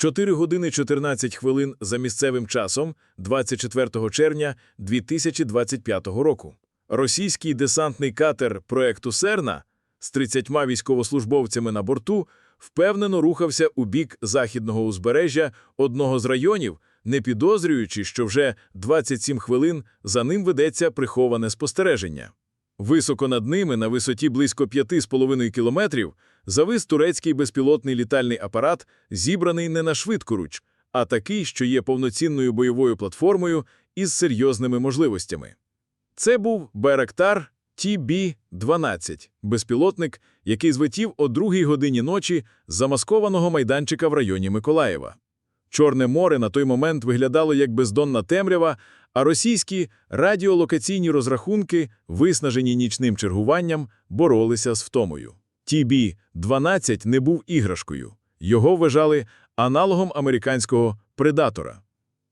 4 години 14 хвилин за місцевим часом 24 червня 2025 року. Російський десантний катер проекту «Серна» з 30 військовослужбовцями на борту впевнено рухався у бік західного узбережжя одного з районів, не підозрюючи, що вже 27 хвилин за ним ведеться приховане спостереження. Високо над ними, на висоті близько 5,5 кілометрів, завис турецький безпілотний літальний апарат, зібраний не на швидкоруч, а такий, що є повноцінною бойовою платформою із серйозними можливостями. Це був Байрактар TB-12, безпілотник, який злетів о другій годині ночі з замаскованого майданчика в районі Миколаєва. Чорне море на той момент виглядало як бездонна темрява, а російські радіолокаційні розрахунки, виснажені нічним чергуванням, боролися з втомою. TB-12 не був іграшкою. Його вважали аналогом американського «Предатора».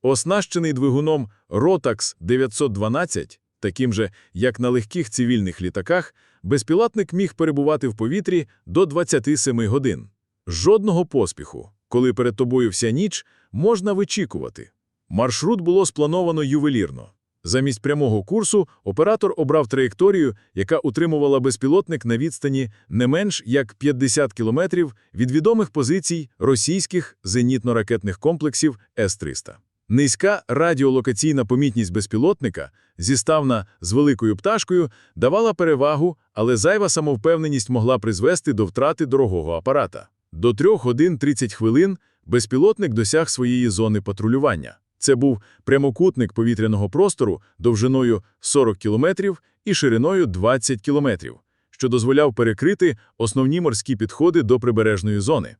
Оснащений двигуном Rotax 912, таким же, як на легких цивільних літаках, безпілотник міг перебувати в повітрі до 27 годин. Жодного поспіху. Коли перед тобою вся ніч, можна вичікувати. Маршрут було сплановано ювелірно. Замість прямого курсу оператор обрав траєкторію, яка утримувала безпілотник на відстані не менш як 50 кілометрів від відомих позицій російських зенітно-ракетних комплексів С-300. Низька радіолокаційна помітність безпілотника, зіставна з великою пташкою, давала перевагу, але зайва самовпевненість могла призвести до втрати дорогого апарата. До 3 годин 30 хвилин безпілотник досяг своєї зони патрулювання. Це був прямокутник повітряного простору довжиною 40 кілометрів і шириною 20 кілометрів, що дозволяв перекрити основні морські підходи до прибережної зони.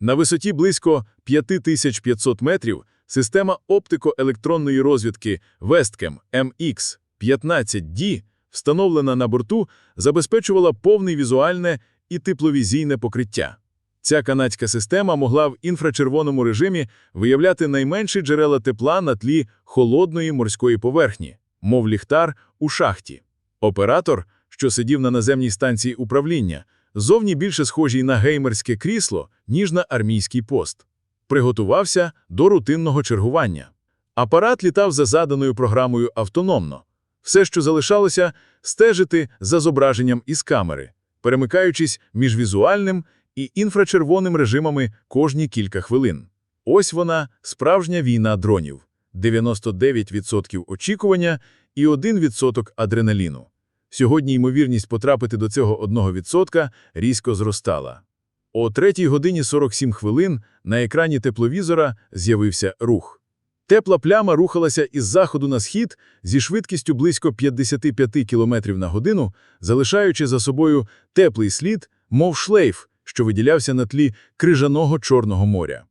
На висоті близько 5500 метрів система оптико-електронної розвідки Westcam MX-15D, встановлена на борту, забезпечувала повне візуальне і тепловізійне покриття. Ця канадська система могла в інфрачервоному режимі виявляти найменші джерела тепла на тлі холодної морської поверхні, мов ліхтар у шахті. Оператор, що сидів на наземній станції управління, зовні більше схожий на геймерське крісло, ніж на армійський пост. Приготувався до рутинного чергування. Апарат літав за заданою програмою автономно. Все, що залишалося, стежити за зображенням із камери, перемикаючись між візуальним і інфрачервоним режимами кожні кілька хвилин. Ось вона, справжня війна дронів. 99% очікування і 1% адреналіну. Сьогодні ймовірність потрапити до цього 1% різко зростала. О 3 годині 47 хвилин на екрані тепловізора з'явився рух. Тепла пляма рухалася із заходу на схід зі швидкістю близько 55 км на годину, залишаючи за собою теплий слід, мов шлейф, що виділявся на тлі крижаного Чорного моря.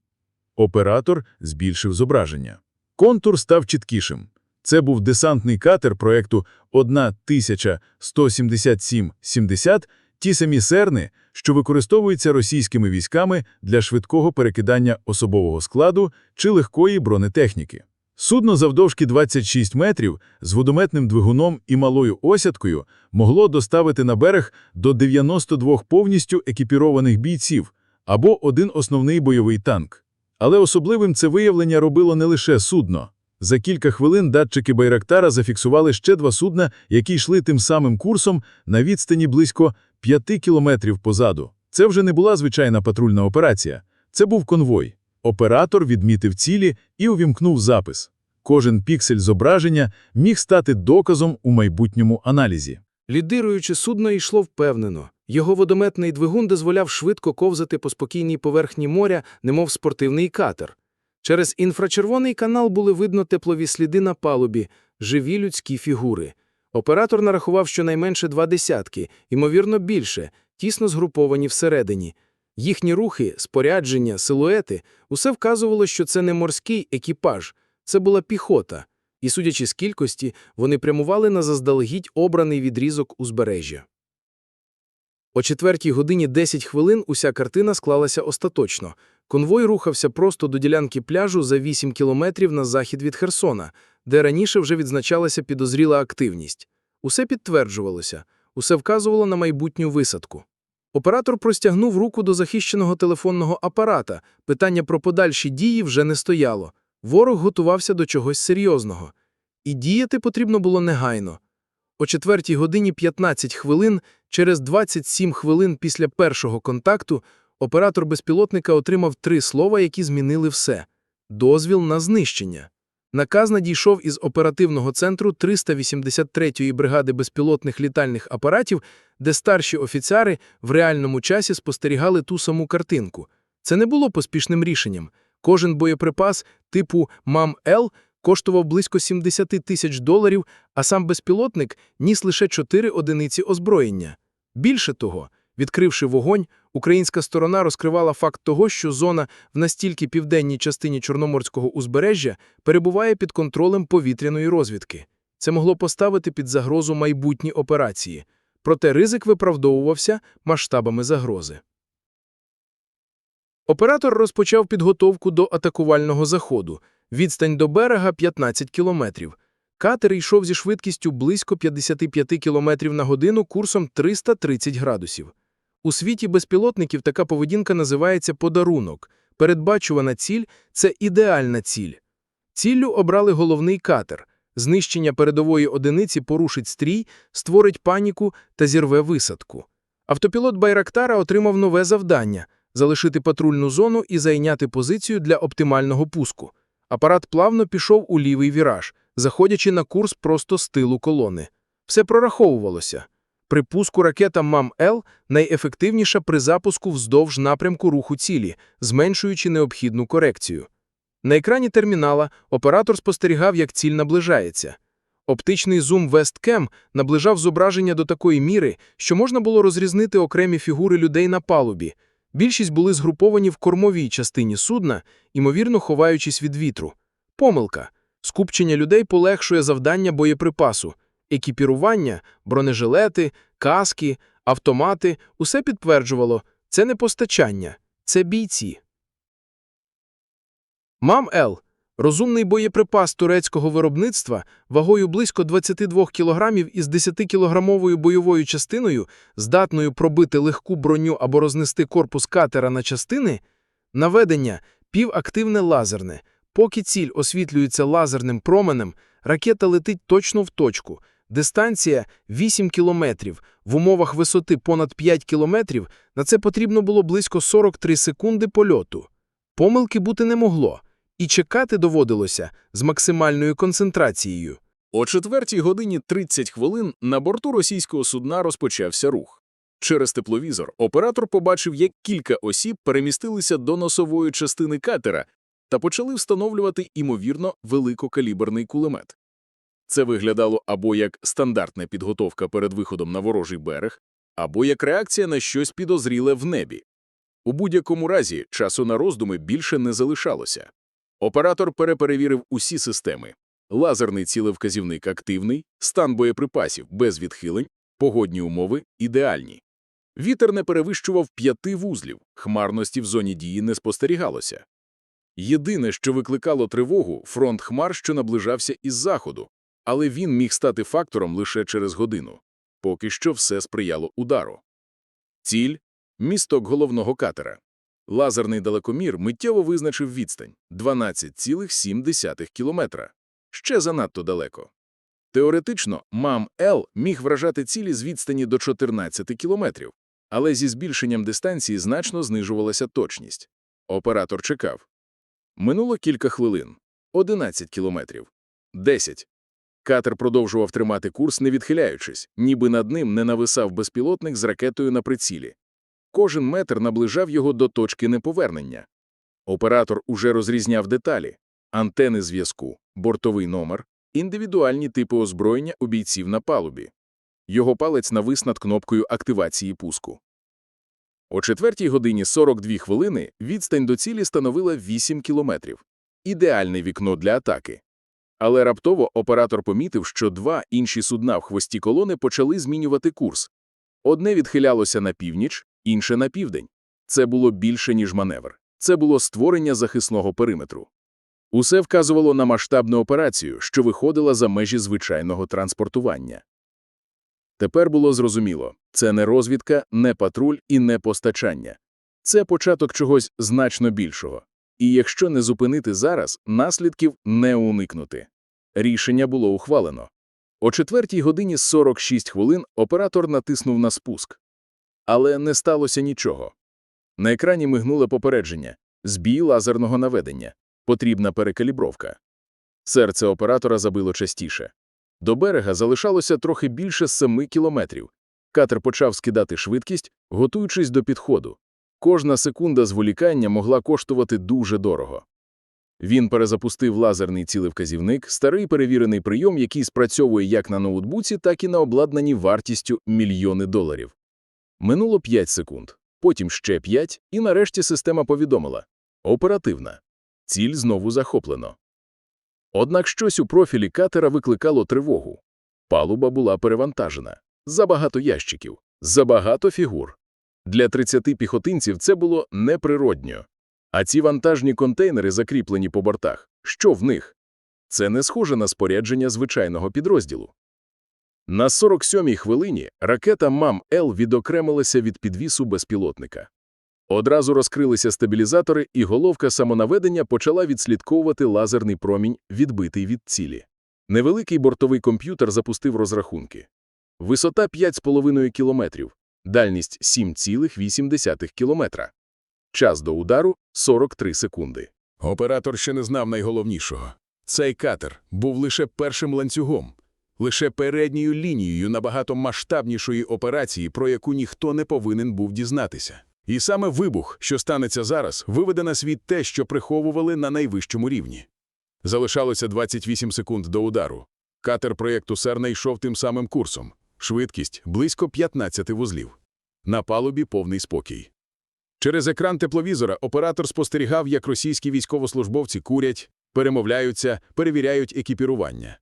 Оператор збільшив зображення. Контур став чіткішим. Це був десантний катер проекту 1177-70, ті самі серни, що використовуються російськими військами для швидкого перекидання особового складу чи легкої бронетехніки. Судно завдовжки 26 метрів з водометним двигуном і малою осядкою могло доставити на берег до 92 повністю екіпірованих бійців або один основний бойовий танк. Але особливим це виявлення робило не лише судно. За кілька хвилин датчики Байрактара зафіксували ще два судна, які йшли тим самим курсом на відстані близько 5 кілометрів позаду. Це вже не була звичайна патрульна операція. Це був конвой. Оператор відмітив цілі і увімкнув запис. Кожен піксель зображення міг стати доказом у майбутньому аналізі. Лідируюче судно йшло впевнено. Його водометний двигун дозволяв швидко ковзати по спокійній поверхні моря, немов спортивний катер. Через інфрачервоний канал були видно теплові сліди на палубі, живі людські фігури. Оператор нарахував щонайменше два десятки, ймовірно більше, тісно згруповані всередині. Їхні рухи, спорядження, силуети – усе вказувало, що це не морський екіпаж, це була піхота. І, судячи з кількості, вони прямували на заздалегідь обраний відрізок узбережжя. О четвертій годині 10 хвилин уся картина склалася остаточно. Конвой рухався просто до ділянки пляжу за 8 кілометрів на захід від Херсона, де раніше вже відзначалася підозріла активність. Усе підтверджувалося, усе вказувало на майбутню висадку. Оператор простягнув руку до захищеного телефонного апарата. Питання про подальші дії вже не стояло. Ворог готувався до чогось серйозного. І діяти потрібно було негайно. О 4 годині 15 хвилин, через 27 хвилин після першого контакту, оператор безпілотника отримав три слова, які змінили все. Дозвіл на знищення. Наказ надійшов із оперативного центру 383-ї бригади безпілотних літальних апаратів, де старші офіцери в реальному часі спостерігали ту саму картинку. Це не було поспішним рішенням. Кожен боєприпас типу МАМ-Л коштував близько 70 тисяч доларів, а сам безпілотник ніс лише 4 одиниці озброєння. Більше того, відкривши вогонь, українська сторона розкривала факт того, що зона в настільки південній частині Чорноморського узбережжя перебуває під контролем повітряної розвідки. Це могло поставити під загрозу майбутні операції. Проте ризик виправдовувався масштабами загрози. Оператор розпочав підготовку до атакувального заходу. Відстань до берега 15 кілометрів. Катер йшов зі швидкістю близько 55 кілометрів на годину курсом 330 градусів. У світі безпілотників така поведінка називається подарунок. Передбачувана ціль – це ідеальна ціль. Ціллю обрали головний катер. Знищення передової одиниці порушить стрій, створить паніку та зірве висадку. Автопілот Байрактара отримав нове завдання – залишити патрульну зону і зайняти позицію для оптимального пуску. Апарат плавно пішов у лівий віраж, заходячи на курс просто з тилу колони. Все прораховувалося. При пуску ракета МАМ-Л найефективніша при запуску вздовж напрямку руху цілі, зменшуючи необхідну корекцію. На екрані термінала оператор спостерігав, як ціль наближається. Оптичний зум Westcam наближав зображення до такої міри, що можна було розрізнити окремі фігури людей на палубі. Більшість були згруповані в кормовій частині судна, ймовірно ховаючись від вітру. Помилка. Скупчення людей полегшує завдання боєприпасу. Екіпірування, бронежилети, каски, автомати – усе підтверджувало – це не постачання, це бійці. МАМ-Л – розумний боєприпас турецького виробництва вагою близько 22 кілограмів із 10-кілограмовою бойовою частиною, здатною пробити легку броню або рознести корпус катера на частини, наведення – півактивне лазерне. Поки ціль освітлюється лазерним променем, ракета летить точно в точку. Дистанція – 8 кілометрів. В умовах висоти понад 5 кілометрів на це потрібно було близько 43 секунди польоту. Помилки бути не могло. І чекати доводилося з максимальною концентрацією. О 4 годині 30 хвилин на борту російського судна розпочався рух. Через тепловізор оператор побачив, як кілька осіб перемістилися до носової частини катера та почали встановлювати, імовірно, великокаліберний кулемет. Це виглядало або як стандартна підготовка перед виходом на ворожий берег, або як реакція на щось підозріле в небі. У будь-якому разі часу на роздуми більше не залишалося. Оператор переперевірив усі системи. Лазерний цілевказівник активний, стан боєприпасів без відхилень, погодні умови ідеальні. Вітер не перевищував п'яти вузлів, хмарності в зоні дії не спостерігалося. Єдине, що викликало тривогу – фронт хмар, що наближався із заходу, але він міг стати фактором лише через годину. Поки що все сприяло удару. Ціль – місток головного катера. Лазерний далекомір миттєво визначив відстань – 12,7 кілометра. Ще занадто далеко. Теоретично, МАМ-Л міг вражати цілі з відстані до 14 кілометрів, але зі збільшенням дистанції значно знижувалася точність. Оператор чекав. Минуло кілька хвилин. 11 кілометрів. 10. Катер продовжував тримати курс, не відхиляючись, ніби над ним не нависав безпілотник з ракетою на прицілі. Кожен метр наближав його до точки неповернення. Оператор уже розрізняв деталі – антени зв'язку, бортовий номер, індивідуальні типи озброєння у бійців на палубі. Його палець навис над кнопкою активації пуску. О 4 годині 42 хвилини відстань до цілі становила 8 кілометрів. Ідеальне вікно для атаки. Але раптово оператор помітив, що два інші судна в хвості колони почали змінювати курс. Одне відхилялося на північ, інше на південь. Це було більше, ніж маневр. Це було створення захисного периметру. Усе вказувало на масштабну операцію, що виходила за межі звичайного транспортування. Тепер було зрозуміло – це не розвідка, не патруль і не постачання. Це початок чогось значно більшого. І якщо не зупинити зараз, наслідків не уникнути. Рішення було ухвалено. О четвертій годині 46 хвилин оператор натиснув на спуск. Але не сталося нічого. На екрані мигнуле попередження – збій лазерного наведення. Потрібна перекалібровка. Серце оператора забило частіше. До берега залишалося трохи більше семи кілометрів. Катер почав скидати швидкість, готуючись до підходу. Кожна секунда зволікання могла коштувати дуже дорого. Він перезапустив лазерний цілевказівник, старий перевірений прийом, який спрацьовує як на ноутбуці, так і на обладнанні вартістю мільйони доларів. Минуло 5 секунд, потім ще 5, і нарешті система повідомила – оперативна. Ціль знову захоплено. Однак щось у профілі катера викликало тривогу. Палуба була перевантажена. Забагато ящиків, забагато фігур. Для 30 піхотинців це було неприродньо. А ці вантажні контейнери, закріплені по бортах, що в них? Це не схоже на спорядження звичайного підрозділу. На 47-й хвилині ракета МАМ-Л відокремилася від підвісу безпілотника. Одразу розкрилися стабілізатори, і головка самонаведення почала відслідковувати лазерний промінь, відбитий від цілі. Невеликий бортовий комп'ютер запустив розрахунки. Висота 5,5 кілометрів, дальність 7,8 кілометра. Час до удару – 43 секунди. Оператор ще не знав найголовнішого. Цей катер був лише першим ланцюгом, лише передньою лінією набагато масштабнішої операції, про яку ніхто не повинен був дізнатися. І саме вибух, що станеться зараз, виведе на світ те, що приховували на найвищому рівні. Залишалося 28 секунд до удару. Катер проєкту «Серна» йшов тим самим курсом. Швидкість – близько 15 вузлів. На палубі повний спокій. Через екран тепловізора оператор спостерігав, як російські військовослужбовці курять, перемовляються, перевіряють екіпірування.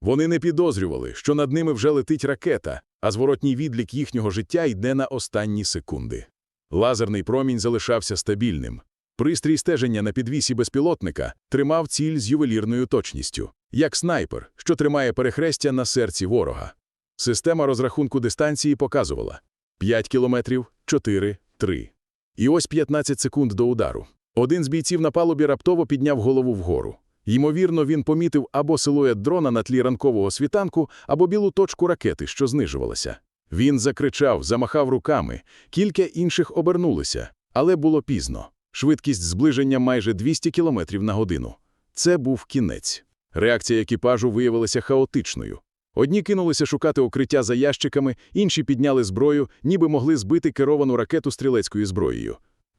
Вони не підозрювали, що над ними вже летить ракета, а зворотній відлік їхнього життя йде на останні секунди. Лазерний промінь залишався стабільним. Пристрій стеження на підвісі безпілотника тримав ціль з ювелірною точністю, як снайпер, що тримає перехрестя на серці ворога. Система розрахунку дистанції показувала 5 кілометрів, 4, 3. І ось 15 секунд до удару. Один з бійців на палубі раптово підняв голову вгору. Ймовірно, він помітив або силует дрона на тлі ранкового світанку, або білу точку ракети, що знижувалася. Він закричав, замахав руками, кілька інших обернулися, але було пізно. Швидкість зближення майже 200 км на годину. Це був кінець. Реакція екіпажу виявилася хаотичною. Одні кинулися шукати укриття за ящиками, інші підняли зброю, ніби могли збити керовану ракету стрілецькою зброєю.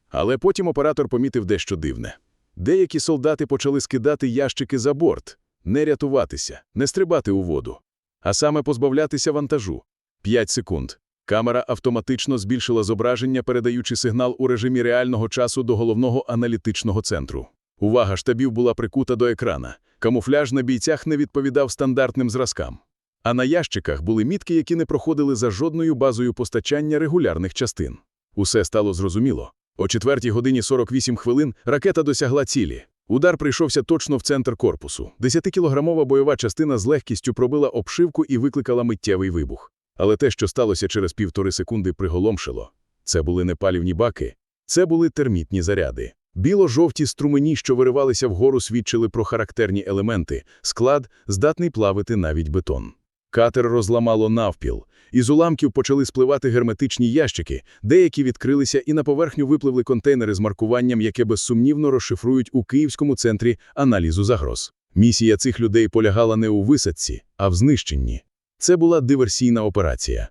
Але потім оператор помітив дещо дивне. Деякі солдати почали скидати ящики за борт, не рятуватися, не стрибати у воду, а саме позбавлятися вантажу. 5 секунд. Камера автоматично збільшила зображення, передаючи сигнал у режимі реального часу до головного аналітичного центру. Увага штабів була прикута до екрана. Камуфляж на бійцях не відповідав стандартним зразкам. А на ящиках були мітки, які не проходили за жодною базою постачання регулярних частин. Усе стало зрозуміло. О 4 годині 48 хвилин ракета досягла цілі. Удар прийшовся точно в центр корпусу. 10-кілограмова бойова частина з легкістю пробила обшивку і викликала миттєвий вибух. Але те, що сталося через півтори секунди, приголомшило. Це були не палівні баки, це були термітні заряди. Біло-жовті струмені, що виривалися вгору, свідчили про характерні елементи. Склад здатний плавити навіть бетон. Катер розламало навпіл. Із уламків почали спливати герметичні ящики, деякі відкрилися і на поверхню випливли контейнери з маркуванням, яке безсумнівно розшифрують у Київському центрі аналізу загроз. Місія цих людей полягала не у висадці, а в знищенні. Це була диверсійна операція.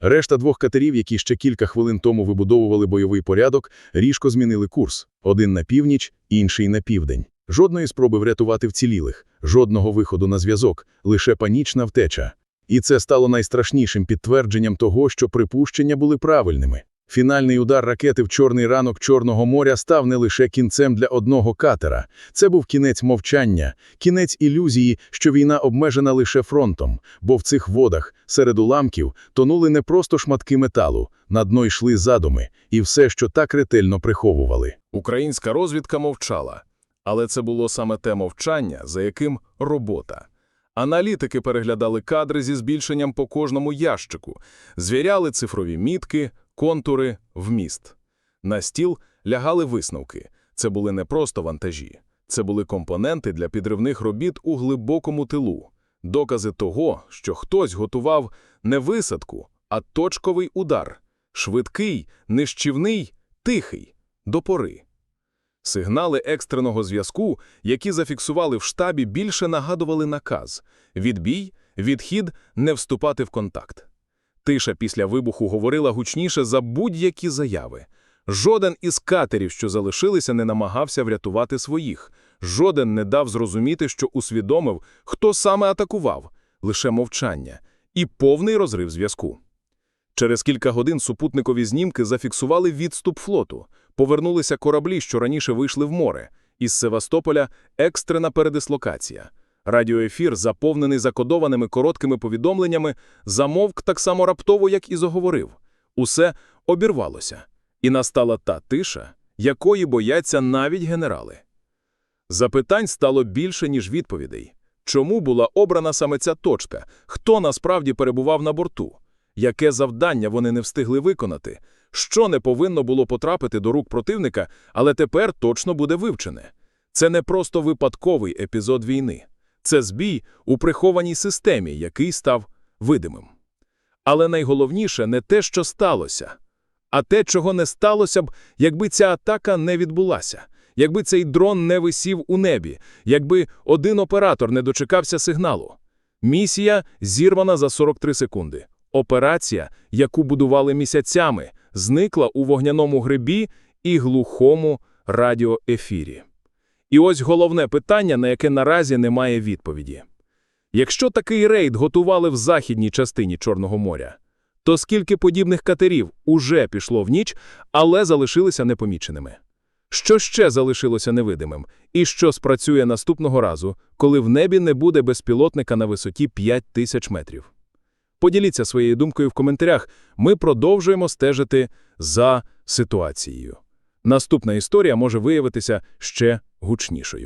Решта двох катерів, які ще кілька хвилин тому вибудовували бойовий порядок, різко змінили курс. Один на північ, інший на південь. Жодної спроби врятувати вцілілих, жодного виходу на зв'язок, лише панічна втеча. І це стало найстрашнішим підтвердженням того, що припущення були правильними. Фінальний удар ракети в чорний ранок Чорного моря став не лише кінцем для одного катера. Це був кінець мовчання, кінець ілюзії, що війна обмежена лише фронтом, бо в цих водах, серед уламків, тонули не просто шматки металу, на дно йшли задуми, і все, що так ретельно приховували. Українська розвідка мовчала. Але це було саме те мовчання, за яким робота. Аналітики переглядали кадри зі збільшенням по кожному ящику, звіряли цифрові мітки, контури, вміст. На стіл лягали висновки. Це були не просто вантажі. Це були компоненти для підривних робіт у глибокому тилу. Докази того, що хтось готував не висадку, а точковий удар. Швидкий, нищівний, тихий, до пори. Сигнали екстреного зв'язку, які зафіксували в штабі, більше нагадували наказ – відбій, відхід, не вступати в контакт. Тиша після вибуху говорила гучніше за будь-які заяви. Жоден із катерів, що залишилися, не намагався врятувати своїх. Жоден не дав зрозуміти, що усвідомив, хто саме атакував. Лише мовчання і повний розрив зв'язку. Через кілька годин супутникові знімки зафіксували відступ флоту. Повернулися кораблі, що раніше вийшли в море. Із Севастополя екстрена передислокація. Радіоефір, заповнений закодованими короткими повідомленнями, замовк так само раптово, як і заговорив. Усе обірвалося. І настала та тиша, якої бояться навіть генерали. Запитань стало більше, ніж відповідей. Чому була обрана саме ця точка? Хто насправді перебував на борту? Яке завдання вони не встигли виконати? Що не повинно було потрапити до рук противника, але тепер точно буде вивчене? Це не просто випадковий епізод війни. Це збій у прихованій системі, який став видимим. Але найголовніше не те, що сталося, а те, чого не сталося б, якби ця атака не відбулася, якби цей дрон не висів у небі, якби один оператор не дочекався сигналу. Місія зірвана за 43 секунди. Операція, яку будували місяцями, зникла у вогняному грибі і глухому радіоефірі. І ось головне питання, на яке наразі немає відповіді. Якщо такий рейд готували в західній частині Чорного моря, то скільки подібних катерів уже пішло в ніч, але залишилися непоміченими? Що ще залишилося невидимим? І що спрацює наступного разу, коли в небі не буде безпілотника на висоті 5 тисяч метрів? Поділіться своєю думкою в коментарях. Ми продовжуємо стежити за ситуацією. Наступна історія може виявитися ще гучнішою.